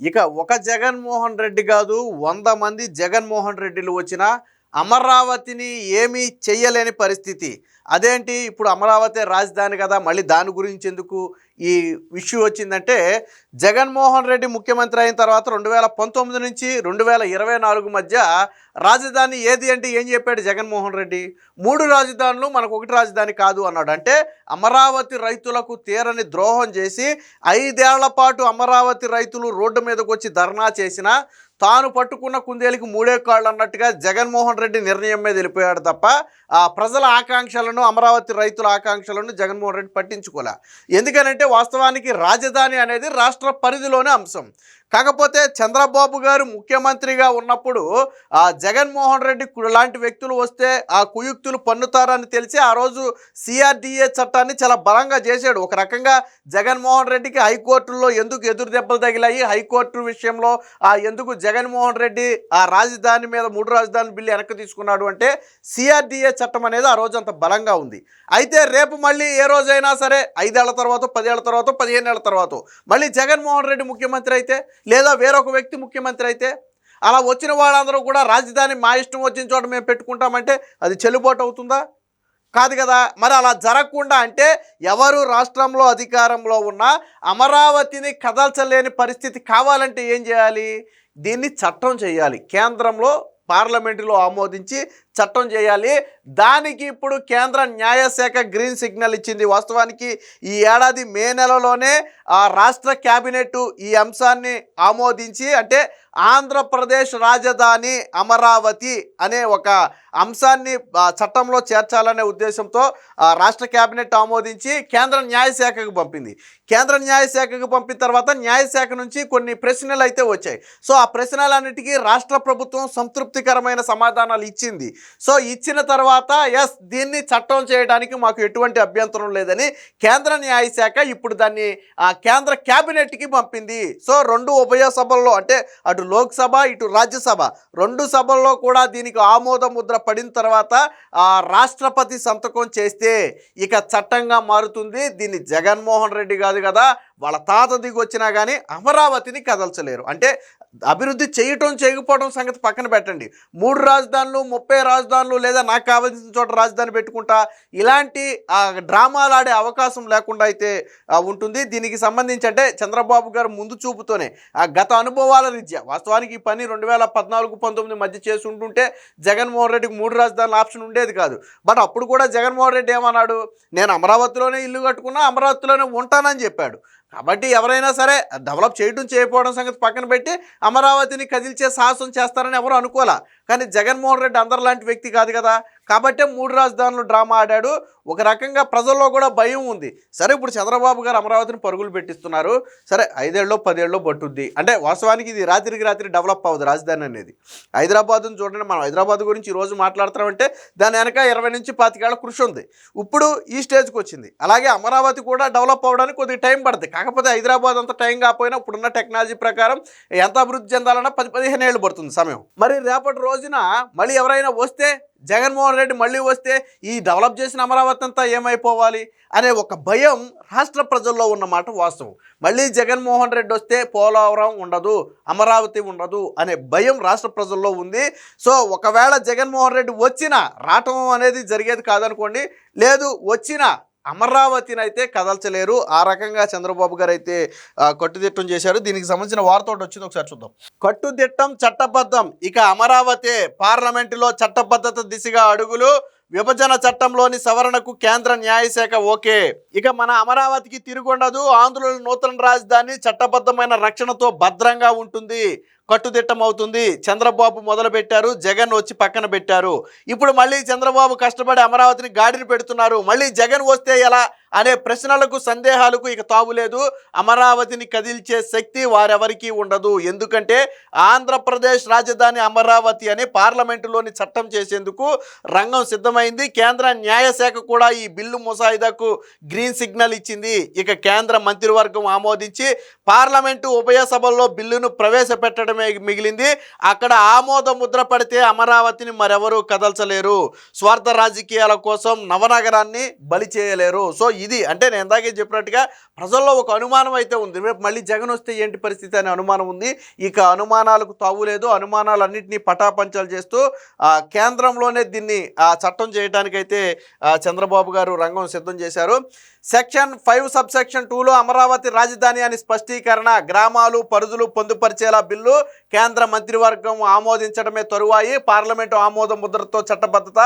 ఇక ఒక జగన్మోహన్ రెడ్డి కాదు వంద మంది జగన్మోహన్ రెడ్డిలు వచ్చినా అమరావతిని ఏమీ చెయ్యలేని పరిస్థితి. అదేంటి? ఇప్పుడు అమరావతి రాజధాని కదా మళ్ళీ దాని గురించి ఎందుకు ఈ ఇష్యూ వచ్చిందంటే జగన్మోహన్ రెడ్డి ముఖ్యమంత్రి అయిన తర్వాత రెండు వేల పంతొమ్మిది నుంచి రెండు వేల ఇరవై నాలుగు మధ్య రాజధాని ఏది అంటే ఏం చెప్పాడు జగన్మోహన్ రెడ్డి? మూడు రాజధానులు మనకు ఒకటి రాజధాని కాదు అన్నాడు. అంటే అమరావతి రైతులకు తీరని ద్రోహం చేసి ఐదేళ్ళ పాటు అమరావతి రైతులు రోడ్డు మీదకు వచ్చి ధర్నా చేసినా తాను పట్టుకున్న కుందేలికి మూడే కాళ్ళు అన్నట్టుగా జగన్మోహన్ రెడ్డి నిర్ణయం మీద వెళ్ళిపోయాడు తప్ప ఆ ప్రజల ఆకాంక్షలను అమరావతి రైతుల ఆకాంక్షలను జగన్మోహన్ రెడ్డి పట్టించుకోలే. ఎందుకనంటే వాస్తవానికి రాజధాని అనేది రాష్ట్ర పరిధిలోనే అంశం. కాకపోతే చంద్రబాబు గారు ముఖ్యమంత్రిగా ఉన్నప్పుడు ఆ జగన్మోహన్ రెడ్డి లాంటి వ్యక్తులు వస్తే ఆ కుయుక్తులు పన్నుతారని తెలిసి ఆ రోజు సిఆర్డిఏ చట్టాన్ని చాలా బలంగా చేశాడు. ఒక రకంగా జగన్మోహన్ రెడ్డికి హైకోర్టులో ఎందుకు ఎదురు దెబ్బలు తగిలాయి? హైకోర్టు విషయంలో ఆ ఎందుకు జగన్మోహన్ రెడ్డి ఆ రాజధాని మీద మూడు రాజధాని బిల్లు వెనక్కి తీసుకున్నాడు అంటే సిఆర్డిఏ చట్టం అనేది ఆ రోజు అంత బలంగా ఉంది. అయితే రేపు మళ్ళీ ఏ రోజైనా సరే ఐదేళ్ళ తర్వాత పదేళ్ళ తర్వాత పదిహేను ఏళ్ళ తర్వాత మళ్ళీ జగన్మోహన్ రెడ్డి ముఖ్యమంత్రి అయితే లేదా వేరొక వ్యక్తి ముఖ్యమంత్రి అయితే అలా వచ్చిన వాళ్ళందరూ కూడా రాజధాని మా ఇష్టం వచ్చిన చోట మేము పెట్టుకుంటామంటే అది చెల్లుబాటు అవుతుందా? కాదు కదా. మరి అలా జరగకుండా అంటే ఎవరు రాష్ట్రంలో అధికారంలో ఉన్నా అమరావతిని కదల్చలేని పరిస్థితి కావాలంటే ఏం చేయాలి? దీన్ని చట్టం చేయాలి. కేంద్రంలో పార్లమెంటులో ఆమోదించి చట్టం చేయాలి. దానికి ఇప్పుడు కేంద్ర న్యాయశాఖ గ్రీన్ సిగ్నల్ ఇచ్చింది. వాస్తవానికి ఈ ఏడాది మే నెలలోనే ఆ రాష్ట్ర క్యాబినెట్ ఈ అంశాన్ని ఆమోదించి అంటే ఆంధ్రప్రదేశ్ రాజధాని అమరావతి అనే ఒక అంశాన్ని చట్టంలో చేర్చాలనే ఉద్దేశంతో ఆ, రాష్ట్ర క్యాబినెట్ ఆమోదించి కేంద్ర న్యాయశాఖకు పంపింది. కేంద్ర న్యాయశాఖకు పంపిన తర్వాత న్యాయశాఖ నుంచి కొన్ని ప్రశ్నలు అయితే వచ్చాయి. సో ఆ ప్రశ్నలన్నిటికీ రాష్ట్ర ప్రభుత్వం సంతృప్తికరమైన సమాధానాలు ఇచ్చింది. సో ఇచ్చిన తర్వాత ఎస్ దీన్ని చట్టం చేయడానికి మాకు ఎటువంటి అభ్యంతరం లేదని కేంద్ర న్యాయశాఖ ఇప్పుడు దాన్ని ఆ, కేంద్ర క్యాబినెట్కి పంపింది. సో రెండు ఉభయ సభల్లో అంటే అటు లోక్సభ ఇటు రాజ్యసభ రెండు సభల్లో కూడా దీనికి ఆమోద ముద్ర పడిన తర్వాత ఆ రాష్ట్రపతి సంతకం చేస్తే ఇక చట్టంగా మారుతుంది. దీన్ని జగన్మోహన్ రెడ్డి కాదు కదా వాళ్ళ తాత దిగి వచ్చినా కానీ అమరావతిని కదల్చలేరు. అంటే అభివృద్ధి చేయటం చేయకపోవడం సంగతి పక్కన పెట్టండి. మూడు రాజధానులు ముప్పై రాజధానులు లేదా నాకు కావాల్సిన చోట రాజధాని పెట్టుకుంటా ఇలాంటి ఆ, డ్రామాలు ఆడే అవకాశం లేకుండా అయితే ఉంటుంది. దీనికి సంబంధించి అంటే చంద్రబాబు గారు ముందు చూపుతోనే ఆ గత అనుభవాల రీత్యా వాస్తవానికి ఈ పని రెండు వేల పద్నాలుగు పంతొమ్మిది మధ్య చేసి ఉంటుంటే జగన్మోహన్ రెడ్డికి మూడు రాజధానుల ఆప్షన్ ఉండేది కాదు. బట్ అప్పుడు కూడా జగన్మోహన్ రెడ్డి ఏమన్నాడు? నేను అమరావతిలోనే ఇల్లు కట్టుకున్నా అమరావతిలోనే ఉంటానని చెప్పాడు. కాబట్టి ఎవరైనా సరే డెవలప్ చేయడం చేయకపోవడం సంగతి పక్కన పెట్టి అమరావతిని కదిల్చే సాహసం చేస్తారని ఎవరు అనుకోలే. కానీ జగన్మోహన్ రెడ్డి అందరిలాంటి వ్యక్తి కాదు కదా. కాబట్టే మూడు రాజధానులు డ్రామా ఆడాడు. ఒక రకంగా ప్రజల్లో కూడా భయం ఉంది. సరే ఇప్పుడు చంద్రబాబు గారు అమరావతిని పరుగులు పెట్టిస్తున్నారు. సరే ఐదేళ్ళలో పదేళ్ళలో పట్టుద్ది. అంటే వాస్తవానికి ఇది రాత్రికి రాత్రి డెవలప్ అవ్వదు రాజధాని అనేది. హైదరాబాద్ను చూడండి మనం హైదరాబాద్ గురించి ఈరోజు రోజు మాట్లాడుతున్నామంటే దాని వెనక ఇరవై నుంచి పాతికేళ్ళ కృషి ఉంది. ఇప్పుడు ఈ స్టేజ్కి వచ్చింది. అలాగే అమరావతి కూడా డెవలప్ అవ్వడానికి కొద్దిగా టైం పడుతుంది కాకపోతే హైదరాబాద్ అంత టైం కాకపోయినా ఇప్పుడున్న టెక్నాలజీ ప్రకారం ఎంత అభివృద్ధి చెందాలన్నా పది పదిహేను ఏళ్ళు పడుతుంది సమయం. మరి రేపటి రోజు రోజున మళ్ళీ ఎవరైనా వస్తే జగన్మోహన్ రెడ్డి మళ్ళీ వస్తే ఈ డెవలప్ చేసిన అమరావతి అంతా ఏమైపోవాలి అనే ఒక భయం రాష్ట్ర ప్రజల్లో ఉన్నమాట వాస్తవం. మళ్ళీ జగన్మోహన్ రెడ్డి వస్తే పోలవరం ఉండదు అమరావతి ఉండదు అనే భయం రాష్ట్ర ప్రజల్లో ఉంది. సో ఒకవేళ జగన్మోహన్ రెడ్డి వచ్చినా రావటం అనేది జరిగేది కాదనుకోండి లేదు వచ్చినా అమరావతిని అయితే కదల్చలేరు. ఆ రకంగా చంద్రబాబు గారు అయితే కట్టుదిట్టం చేశారు. దీనికి సంబంధించిన వార్త ఒకటి వచ్చింది. ఒకసారి చూద్దాం. కట్టుదిట్టం చట్టబద్ధం. ఇక అమరావతి పార్లమెంటులో చట్టబద్ధత దిశగా అడుగులు. విభజన చట్టంలోని సవరణకు కేంద్ర న్యాయశాఖ ఓకే. ఇక మన అమరావతికి తిరుగుండదు. ఆంధ్రుల నూతన రాజధాని చట్టబద్ధమైన రక్షణతో భద్రంగా ఉంటుంది. కట్టుదిట్టం అవుతుంది. చంద్రబాబు మొదలు పెట్టారు జగన్ వచ్చి పక్కన పెట్టారు. ఇప్పుడు మళ్ళీ చంద్రబాబు కష్టపడి అమరావతిని గాడిని పెడుతున్నారు. మళ్ళీ జగన్ వస్తే ఎలా అనే ప్రశ్నలకు సందేహాలకు ఇక తావులేదు అమరావతిని కదిల్చే శక్తి వారెవరికీ ఉండదు. ఎందుకంటే ఆంధ్రప్రదేశ్ రాజధాని అమరావతి అని పార్లమెంటులోని చట్టం చేసేందుకు రంగం సిద్ధమైంది. కేంద్ర న్యాయశాఖ కూడా ఈ బిల్లు ముసాయిదాకు గ్రీన్ సిగ్నల్ ఇచ్చింది. ఇక కేంద్ర మంత్రివర్గం ఆమోదించి పార్లమెంటు ఉభయ సభల్లో బిల్లును ప్రవేశపెట్టడం మాత్రమే మిగిలింది. అక్కడ ఆమోద ముద్ర పడితే అమరావతిని మరెవరూ కదల్చలేరు. స్వార్థ రాజకీయాల కోసం నవనగరాన్ని బలి చేయలేరు. సో ఇది అంటే నేను ఇందాకే చెప్పినట్టుగా ప్రజల్లో ఒక అనుమానం అయితే ఉంది. రేపు మళ్ళీ జగన్ వస్తే ఏంటి పరిస్థితి అనే అనుమానం ఉంది. ఇక అనుమానాలకు తావులేదు అనుమానాలన్నింటినీ పటాపంచాలు చేస్తూ కేంద్రంలోనే దీన్ని ఆ, చట్టం చేయడానికైతే చంద్రబాబు గారు రంగం సిద్ధం చేశారు. సెక్షన్ ఫైవ్ సబ్ సెక్షన్ టూలో అమరావతి రాజధాని అని స్పష్టీకరణ గ్రామాలు పరిధులు పొందుపరిచేలా బిల్లు కేంద్ర మంత్రివర్గం ఆమోదించడమే తరువాయి. పార్లమెంటు ఆమోద ముద్రతో చట్టబద్ధత.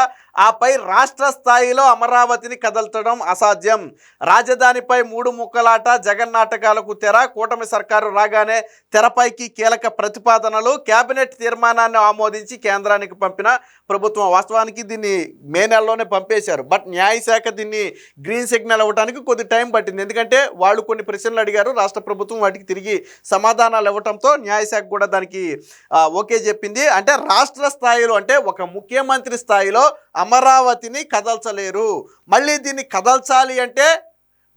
ఆపై రాష్ట్ర స్థాయిలో అమరావతిని కదల్చడం అసాధ్యం. రాజధానిపై మూడు ముక్కలాట జగన్ నాటకాలకు తెర. కూటమి సర్కారు రాగానే తెరపైకి కీలక ప్రతిపాదనలు. కేబినెట్ తీర్మానాన్ని ఆమోదించి కేంద్రానికి పంపిన ప్రభుత్వం వాస్తవానికి దీన్ని మే నెలలోనే పంపేశారు. బట్ న్యాయశాఖ దీన్ని గ్రీన్ సిగ్నల్ అవ్వడానికి కొద్ది టైం పట్టింది. ఎందుకంటే వాళ్ళు కొన్ని ప్రశ్నలు అడిగారు. రాష్ట్ర ప్రభుత్వం వాటికి తిరిగి సమాధానాలు ఇవ్వడంతో న్యాయశాఖ కూడా దానికి ఓకే చెప్పింది. అంటే రాష్ట్ర స్థాయిలో అంటే ఒక ముఖ్యమంత్రి స్థాయిలో అమరావతిని కదల్చలేరు. మళ్ళీ దీన్ని కదల్చాలి అంటే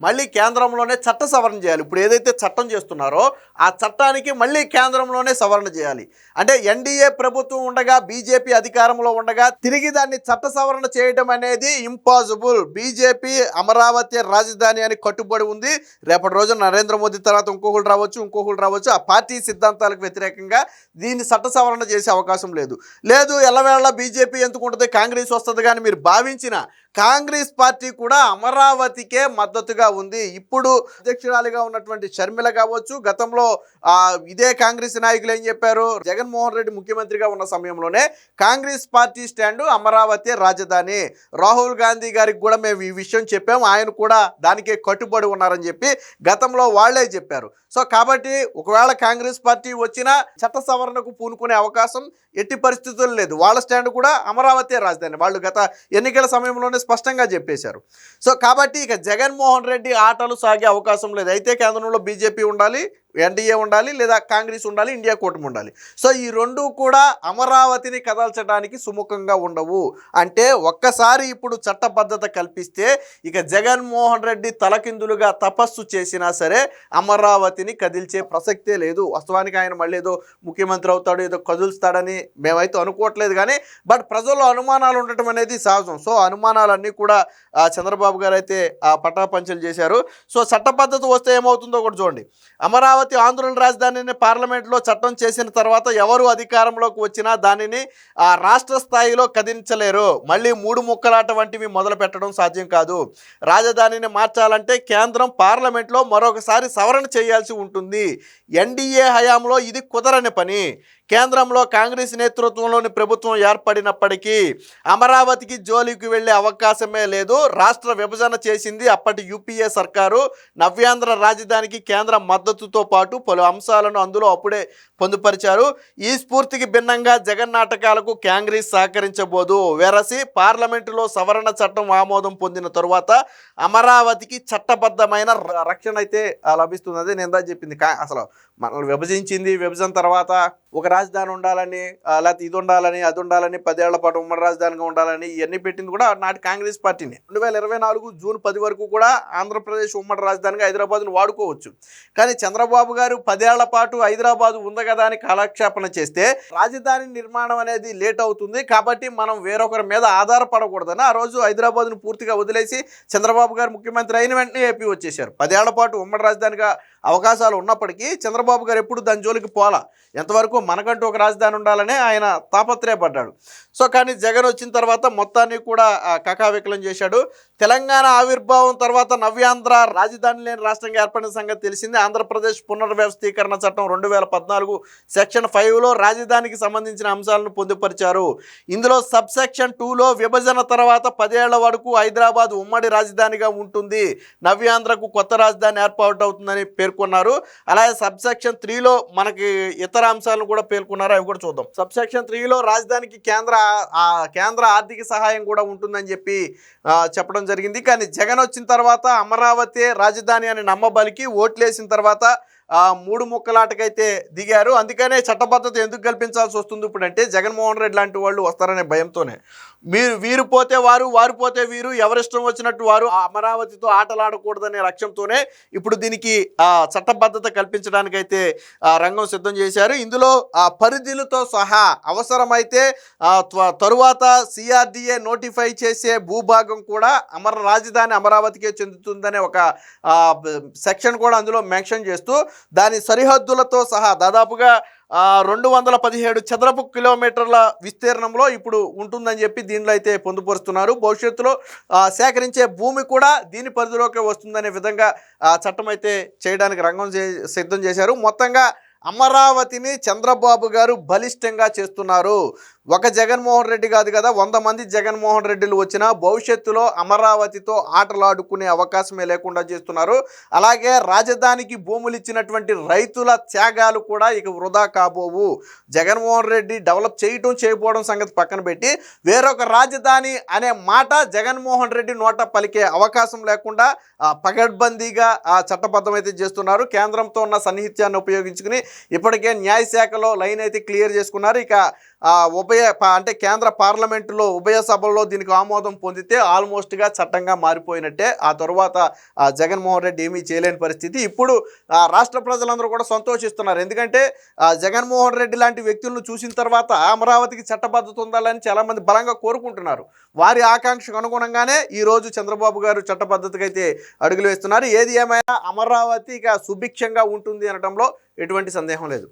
మళ్ళీ కేంద్రంలోనే చట్ట సవరణ చేయాలి. ఇప్పుడు ఏదైతే చట్టం చేస్తున్నారో ఆ చట్టానికి మళ్ళీ కేంద్రంలోనే సవరణ చేయాలి. అంటే ఎన్డీఏ ప్రభుత్వం ఉండగా బీజేపీ అధికారంలో ఉండగా తిరిగి దాన్ని చట్ట సవరణ చేయడం అనేది ఇంపాసిబుల్. బీజేపీ అమరావతి రాజధాని అని కట్టుబడి ఉంది. రేపటి రోజున నరేంద్ర మోదీ తర్వాత ఇంకొకరు రావచ్చు ఇంకొకరు రావచ్చు. ఆ పార్టీ సిద్ధాంతాలకు వ్యతిరేకంగా దీన్ని చట్ట సవరణ చేసే అవకాశం లేదు. లేదు ఎల్లవేళ బీజేపీ ఎందుకు ఉంటుంది? కాంగ్రెస్ వస్తుంది కానీ మీరు భావించిన కాంగ్రెస్ పార్టీ కూడా అమరావతికే మద్దతుగా ఉంది. ఇప్పుడు అధ్యక్షురాలిగా ఉన్నటువంటి షర్మిల కావచ్చు గతంలో ఆ, ఇదే కాంగ్రెస్ నాయకులు ఏం చెప్పారు? జగన్మోహన్ రెడ్డి ముఖ్యమంత్రిగా ఉన్న సమయంలోనే కాంగ్రెస్ పార్టీ స్టాండు అమరావతి రాజధాని. రాహుల్ గాంధీ గారికి కూడా మేము ఈ విషయం చెప్పాము ఆయన కూడా దానికే కట్టుబడి ఉన్నారని చెప్పి గతంలో వాళ్ళే చెప్పారు. సో కాబట్టి ఒకవేళ కాంగ్రెస్ పార్టీ వచ్చినా చట్ట సవరణకు పూనుకునే అవకాశం ఎట్టి పరిస్థితుల్లో లేదు. వాళ్ళ స్టాండ్ కూడా అమరావతి రాజధాని. వాళ్ళు గత ఎన్నికల సమయంలోనే స్పష్టంగా చెప్పేశారు. సో కాబట్టి ఇక జగన్మోహన్ రెడ్డి ఆటలు సాగే అవకాశం లేదు. అయితే కేంద్రంలో బీజేపీ ఉండాలి ఎన్డీఏ ఉండాలి లేదా కాంగ్రెస్ ఉండాలి ఇండియా కూటమి ఉండాలి. సో ఈ రెండు కూడా అమరావతిని కదల్చడానికి సుముఖంగా ఉండవు. అంటే ఒక్కసారి ఇప్పుడు చట్టబద్ధత కల్పిస్తే ఇక జగన్మోహన్ రెడ్డి తలకిందులుగా తపస్సు చేసినా సరే అమరావతిని కదిల్చే ప్రసక్తే లేదు. వాస్తవానికి ఆయన మళ్ళీ ఏదో ముఖ్యమంత్రి అవుతాడు ఏదో కదులుస్తాడని మేమైతే అనుకోవట్లేదు కానీ బట్ ప్రజల్లో అనుమానాలు ఉండటం అనేది సహజం. సో అనుమానాలన్నీ కూడా చంద్రబాబు గారు అయితే ఆ పటాపంచలు చేశారు. సో చట్టబద్ధత వస్తే ఏమవుతుందో కూడా చూడండి. అమరావతి ఆందోళన రాజధానిని పార్లమెంట్లో చట్టం చేసిన తర్వాత ఎవరు అధికారంలోకి వచ్చినా దానిని ఆ రాష్ట్ర స్థాయిలో కదించలేరు మళ్ళీ మూడు ముక్కలాట వంటివి మొదలు పెట్టడం సాధ్యం కాదు. రాజధానిని మార్చాలంటే కేంద్రం పార్లమెంట్లో మరొకసారి సవరణ చేయాల్సి ఉంటుంది. ఎన్డీఏ హయాంలో ఇది కుదరని పని. కేంద్రంలో కాంగ్రెస్ నేతృత్వంలోని ప్రభుత్వం ఏర్పడినప్పటికీ అమరావతికి జోలికి వెళ్ళే అవకాశమే లేదు. రాష్ట్ర విభజన చేసింది అప్పటి యూపీఏ సర్కారు. నవ్యాంధ్ర రాజధానికి కేంద్ర మద్దతుతో పాటు పలు అంశాలను అందులో అప్పుడే పొందుపరిచారు. ఈ స్ఫూర్తికి భిన్నంగా జగన్ నాటకాలకు కాంగ్రెస్ సహకరించబోదు. వెరసి పార్లమెంటులో సవరణ చట్టం ఆమోదం పొందిన తరువాత అమరావతికి చట్టబద్ధమైన ర- రక్షణ అయితే ఆ, లభిస్తుంది. నేను చెప్పింది. అసలు మనల్ని విభజించింది విభజన తర్వాత ఒక రాజధాని ఉండాలని లేకపోతే ఇది ఉండాలని అది ఉండాలని పదేళ్ళ పాటు ఉమ్మడి రాజధానిగా ఉండాలని ఇవన్నీ పెట్టింది కూడా నాటి కాంగ్రెస్ పార్టీని. రెండు వేల ఇరవై నాలుగు జూన్ పది వరకు కూడా ఆంధ్రప్రదేశ్ ఉమ్మడి రాజధానిగా హైదరాబాద్ను వాడుకోవచ్చు. కానీ చంద్రబాబు గారు పదేళ్ళ పాటు హైదరాబాద్ ఉంది కదా అని కాలక్షేపణ చేస్తే రాజధాని నిర్మాణం అనేది లేట్ అవుతుంది కాబట్టి మనం వేరొకరి మీద ఆధారపడకూడదని ఆ రోజు హైదరాబాద్ను పూర్తిగా వదిలేసి చంద్రబాబు గారు ముఖ్యమంత్రి అయిన వెంటనే ఏపీ వచ్చేశారు. పదేళ్ళ పాటు ఉమ్మడి రాజధానిగా అవకాశాలు ఉన్నప్పటికీ చంద్రబాబు గారు ఎప్పుడు దాని జోలికి పోలా ఎంతవరకు మనకంటూ ఒక రాజధాని ఉండాలని ఆయన తాపత్రయపడ్డాడు. సో కానీ జగన్ వచ్చిన తర్వాత మొత్తాన్ని కూడా కకావికలం చేశాడు. తెలంగాణ ఆవిర్భావం తర్వాత నవ్యాంధ్ర రాజధాని లేని రాష్ట్రంగా ఏర్పడిన సంగతి తెలిసింది. ఆంధ్రప్రదేశ్ పునర్వ్యవస్థీకరణ చట్టం రెండు వేల పద్నాలుగు సెక్షన్ ఫైవ్లో రాజధానికి సంబంధించిన అంశాలను పొందుపరిచారు. ఇందులో సబ్ సెక్షన్ టూలో విభజన తర్వాత పదేళ్ళ వరకు హైదరాబాద్ ఉమ్మడి రాజధానిగా ఉంటుంది. నవ్యాంధ్రకు కొత్త రాజధాని ఏర్పాటు అవుతుందని పేర్కొన్నారు పేర్కొన్నారు. అలాగే సబ్ సెక్షన్ త్రీలో మనకి ఇతర అంశాలను కూడా పేర్కొన్నారు అవి కూడా చూద్దాం. సబ్సెక్షన్ త్రీలో రాజధానికి కేంద్ర ఆ కేంద్ర ఆర్థిక సహాయం కూడా ఉంటుందని చెప్పి చెప్పడం జరిగింది. కానీ జగన్ వచ్చిన తర్వాత అమరావతి రాజధాని అని నమ్మబలికి ఓట్లేసిన తర్వాత మూడు ముక్కలాటకైతే దిగారు. అందుకనే చట్టబద్ధత ఎందుకు కల్పించాల్సి వస్తుంది ఇప్పుడు అంటే జగన్మోహన్ రెడ్డి లాంటి వాళ్ళు వస్తారనే భయంతోనే. మీరు వీరు పోతే వారు వారు పోతే వీరు ఎవరిష్టం వచ్చినట్టు వారు ఆ అమరావతితో ఆటలాడకూడదనే లక్ష్యంతోనే ఇప్పుడు దీనికి చట్టబద్ధత కల్పించడానికైతే రంగం సిద్ధం చేశారు. ఇందులో ఆ సహా అవసరమైతే త్వ- తరువాత సిఆర్డిఏ నోటిఫై చేసే భూభాగం కూడా అమర రాజధాని అమరావతికే చెందుతుందనే ఒక సెక్షన్ కూడా అందులో మెన్షన్ చేస్తూ దాని సరిహద్దులతో సహా దాదాపుగా రెండు వందల పదిహేడు చదరపు కిలోమీటర్ల విస్తీర్ణంలో ఇప్పుడు ఉంటుందని చెప్పి దీనిలో అయితే పొందుపరుస్తున్నారు. భవిష్యత్తులో సేకరించే భూమి కూడా దీని పరిధిలోకి వస్తుందనే విధంగా చట్టం అయితే చేయడానికి రంగం చే- సిద్ధం చేశారు. మొత్తంగా అమరావతిని చంద్రబాబు గారు బలిష్టంగా చేస్తున్నారు. ఒక జగన్మోహన్ రెడ్డి కాదు కదా వంద మంది జగన్మోహన్ రెడ్డిలు వచ్చినా భవిష్యత్తులో అమరావతితో ఆటలాడుకునే అవకాశమే లేకుండా చేస్తున్నారు. అలాగే రాజధానికి భూములు ఇచ్చినటువంటి రైతుల త్యాగాలు కూడా ఇక వృధా కాబోవు. జగన్మోహన్ రెడ్డి డెవలప్ చేయటం చేయకపోవడం సంగతి పక్కన పెట్టి వేరొక రాజధాని అనే మాట జగన్మోహన్ రెడ్డి నోట పలికే అవకాశం లేకుండా పగడ్బందీగా చట్టబద్ధం అయితే చేస్తున్నారు. కేంద్రంతో ఉన్న సన్నిహిత్యాన్ని ఉపయోగించుకుని ఇప్పటికే న్యాయశాఖలో లైన్ అయితే క్లియర్ చేసుకున్నారు. ఇక ఉభయ ప- అంటే కేంద్ర పార్లమెంటులో ఉభయ సభల్లో దీనికి ఆమోదం పొందితే ఆల్మోస్ట్గా చట్టంగా మారిపోయినట్టే. ఆ తర్వాత జగన్మోహన్ రెడ్డి ఏమీ చేయలేని పరిస్థితి. ఇప్పుడు ఆ, రాష్ట్ర ప్రజలందరూ కూడా సంతోషిస్తున్నారు. ఎందుకంటే ఆ, జగన్మోహన్ రెడ్డి లాంటి వ్యక్తులను చూసిన తర్వాత అమరావతికి చట్టబద్ధత ఉండాలని చాలామంది బలంగా కోరుకుంటున్నారు. వారి ఆకాంక్షకు అనుగుణంగానే ఈరోజు చంద్రబాబు గారు చట్టబద్ధతకు అయితే అడుగులు వేస్తున్నారు. ఏది ఏమైనా అమరావతి ఇక సుభిక్షంగా ఉంటుంది అనడంలో ఎటువంటి సందేహం లేదు.